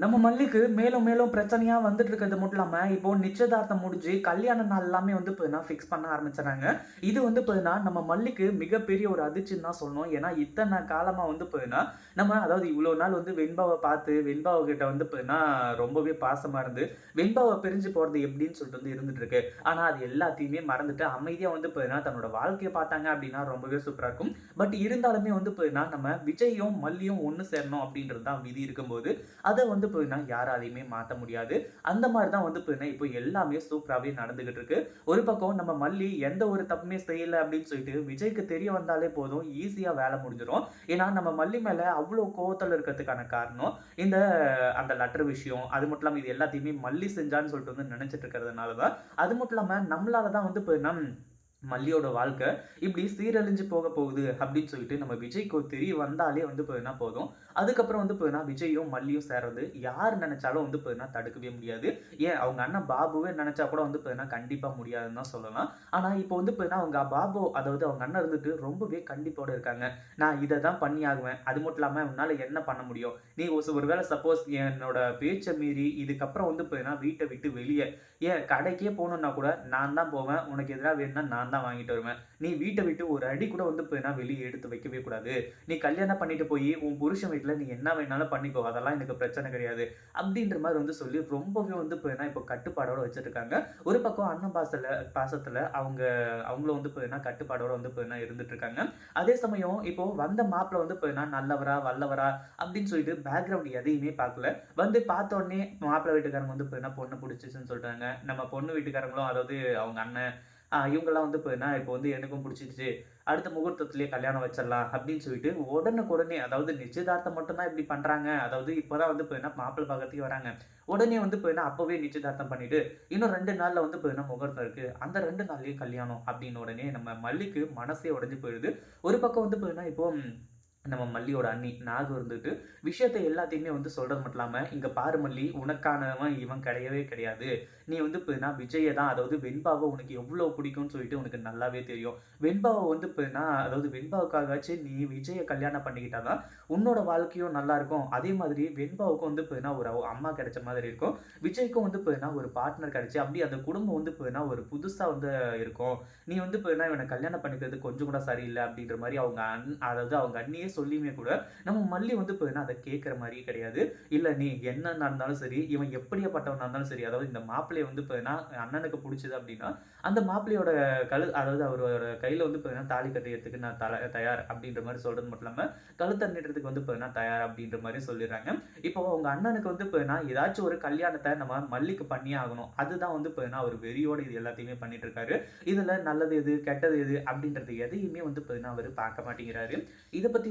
நம்ம மல்லிக்கு மேலும் மேலும் பிரச்சனையா வந்துட்டு இருக்கிறது மட்டும் இல்லாம இப்போ நிச்சயதார்த்தம் முடிஞ்சு கல்யாண நாள் எல்லாமே வந்து இப்போ ஃபிக்ஸ் பண்ண ஆரம்பிச்சிடறாங்க. இது வந்து இப்போ நம்ம மல்லிக்கு மிகப்பெரிய ஒரு அதிர்ச்சின்னு தான் சொல்லணும். ஏன்னா இத்தனை காலமா வந்து இப்போ நம்ம அதாவது இவ்வளோ நாள் வந்து வெண்பாவை பார்த்து வெண்பாவை கிட்ட வந்து இப்போ ரொம்பவே பாசமா இருந்து வெண்பாவை பிரிஞ்சு போறது எப்படின்னு சொல்லிட்டு வந்து இருந்துட்டு இருக்கு ஆனா அது எல்லாத்தையுமே மறந்துட்டு அமைதியா வந்து இப்போ தன்னோட வாழ்க்கையை பார்த்தாங்க அப்படின்னா ரொம்பவே சூப்பரா இருக்கும். பட் இருந்தாலுமே வந்து இப்போ நம்ம விஜயும் மல்லியும் ஒன்று சேரணும் அப்படின்றது தான் விதி இருக்கும்போது அதை வந்து போயின்னா யாராலையுமே மாற்ற முடியாது. அந்த மாதிரி தான் வந்து போயின்னா இப்போ எல்லாமே சூப்பராகவே நடந்துகிட்டு இருக்கு. ஒரு பக்கம் நம்ம மல்லி எந்த ஒரு தப்புமே செய்யலை அப்படின்னு சொல்லிட்டு விஜய்க்கு தெரிய வந்தாலே போதும் ஈஸியாக வேலை முடிஞ்சிடும் ஏன்னா நம்ம மல்லி மேலே அவ்வளோ கோவத்தில் இருக்கிறதுக்கான காரணம் இந்த அந்த லெட்டர் விஷயம் அது மட்டும் இல்லாமல் இது எல்லாத்தையுமே மல்லி செஞ்சான்னு சொல்லிட்டு வந்து நினச்சிட்டு இருக்கிறதுனால தான் அது மட்டும் இல்லாமல் நம்மளால தான் வந்து போயின்னா மல்லியோட வாழ்க்கை இப்படி சீரழிஞ்சு போக போகுது அப்படின்னு சொல்லிட்டு நம்ம விஜய்க்கு தெரிய வந்தாலே வந்து போதுனா போதும். அதுக்கப்புறம் வந்து போதுனா விஜயும் மல்லியும் சேர்றது யார் நினைச்சாலும் வந்து போதுனா தடுக்கவே முடியாது. ஏன்? அவங்க அண்ணன் பாபுவே நினைச்சா கூட வந்து போதுனா கண்டிப்பாக முடியாதுன்னு தான் சொல்லலாம். ஆனால் இப்போ வந்து போதுனா அவங்க பாபு அதாவது அவங்க அண்ணன் இருந்துட்டு ரொம்பவே கண்டிப்போடு இருக்காங்க. நான் இதை தான் பண்ணி ஆகுவேன் அது மட்டும் இல்லாமல் உன்னால் என்ன பண்ண முடியும்? நீ ஒரு வேளை சப்போஸ் என்னோட பேச்சை மீறி இதுக்கப்புறம் வந்து போதுனா வீட்டை விட்டு வெளியே ஏன்? கடைக்கே போகணுன்னா கூட நான் தான் போவேன். உனக்கு எதிராக வேணும்னா நான் தான் வாங்கிட்டு வருவேன். நீ வீட்டை விட்டு ஒரு அடி கூட வந்து போயினா வெளியே எடுத்து வைக்கவே கூடாது. நீ கல்யாணம் பண்ணிட்டு போய் உன் புருஷன் வீட்டில் நீ என்ன வேணாலும் பண்ணிக்கோ அதெல்லாம் எனக்கு பிரச்சனை கிடையாது. அப்படின்ற மாதிரி வந்து சொல்லி ரொம்பவே வந்து போயினா இப்போ கட்டுப்பாடோட வச்சுருக்காங்க. ஒரு பக்கம் அண்ணன் பாசத்தில் பாசத்தில் அவங்க அவங்களும் வந்து போயினா கட்டுப்பாடோட வந்து போயினா இருந்துட்டு இருக்காங்க அதே சமயம் இப்போ வந்த மாப்பிள்ள வந்து போயினா நல்லவரா வல்லவரா அப்படின்னு சொல்லிட்டு பேக்ரவுண்ட் எதையுமே பார்க்கல. வந்து பார்த்த உடனே மாப்பிள்ளை வீட்டுக்காரங்க வந்து போயினா பொண்ணு பிடிச்சிச்சுன்னு சொல்கிறாங்க நம்ம பொண்ணு வீட்டுக்காரங்களும் அதாவது அவங்க அண்ணன் இவங்கெல்லாம் வந்து இப்போ என்ன இப்போ வந்து எனக்கும் பிடிச்சிருச்சு. அடுத்த முகூர்த்தத்துலேயே கல்யாணம் வச்சிடலாம் அப்படின்னு சொல்லிட்டு உடனுக்குடனே அதாவது நிச்சயதார்த்தம் மட்டும்தான் இப்படி பண்ணுறாங்க அதாவது இப்போ தான் வந்து இப்போ என்ன மாப்பிள்ளை வராங்க. உடனே வந்து இப்போ அப்போவே நிச்சயதார்த்தம் பண்ணிவிட்டு இன்னும் ரெண்டு நாளில் வந்து இப்போ முகூர்த்தம் இருக்குது அந்த ரெண்டு நாள்லேயே கல்யாணம் அப்படின்னு உடனே நம்ம மல்லிக்கு மனசே உடஞ்சி போயிடுது. ஒரு பக்கம் வந்து இப்போ இப்போது இப்போ நம்ம மல்லியோட அண்ணி நாகு இருந்துட்டு விஷயத்தை எல்லாத்தையுமே வந்து சொல்றது மட்டும் இல்லாமல் இங்கே பாரு மல்லி உனக்கானவன் இவன் கிடையவே கிடையாது. நீ வந்து இப்போனா விஜயை தான் அதாவது வெண்பாவை உனக்கு எவ்வளோ பிடிக்கும்னு சொல்லிட்டு உனக்கு நல்லாவே தெரியும். வெண்பாவை வந்து இப்போனா அதாவது வெண்பாவுக்காகச்சு நீ விஜயை கல்யாணம் பண்ணிக்கிட்டா தான் உன்னோட வாழ்க்கையும் நல்லா இருக்கும். அதே மாதிரி வெண்பாவுக்கும் வந்து இப்போனா ஒரு அம்மா கிடைச்ச மாதிரி இருக்கும். விஜய்க்கும் வந்து இப்போனா ஒரு பார்ட்னர் கிடைச்சி அப்படி அந்த குடும்பம் வந்து இப்போனா ஒரு புதுசாக வந்து இருக்கும். நீ வந்து இப்போ இவனை கல்யாணம் பண்ணிக்கிறது கொஞ்சம் கூட சரியில்லை அப்படின்ற மாதிரி அவங்க அண் அதாவது அவங்க அண்ணியே சொல்லியுமே கூட நம்ம மல்லி வந்து இப்போ அதை கேட்குற மாதிரியே கிடையாது. இல்லை நீ என்ன நடந்தாலும் சரி இவன் எப்படியாப்பட்டவனாக இருந்தாலும் சரி அதாவது இந்த மாப்பிள்ளையை வந்து இப்போ அண்ணனுக்கு பிடிச்சது அப்படின்னா அந்த மாப்பிள்ளையோட கழு அதாவது அவரோட கையில் வந்து இப்போ தாலி கட்டியறதுக்கு நான் தலை தயார் அப்படின்ற மாதிரி சொல்கிறது மட்டும் இல்லாமல் கழுத்தண்ணிடுறதுக்கு வந்து இப்போ தயார் அப்படின்ற மாதிரி சொல்லிடுறாங்க. இப்போ அவங்க அண்ணனுக்கு வந்து இப்போ ஏதாச்சும் ஒரு கல்யாணத்தை நம்ம மல்லிக்கு பண்ணியே ஆகணும். அதுதான் வந்து இப்போ அவர் வெறியோட இது எல்லாத்தையுமே பண்ணிட்டு இருக்காரு. இதில் நல்லது எது கெட்டது எது அப்படின்றது எதையுமே வந்து இப்போ அவர் பார்க்க மாட்டேங்கிறாரு. இதை பற்றி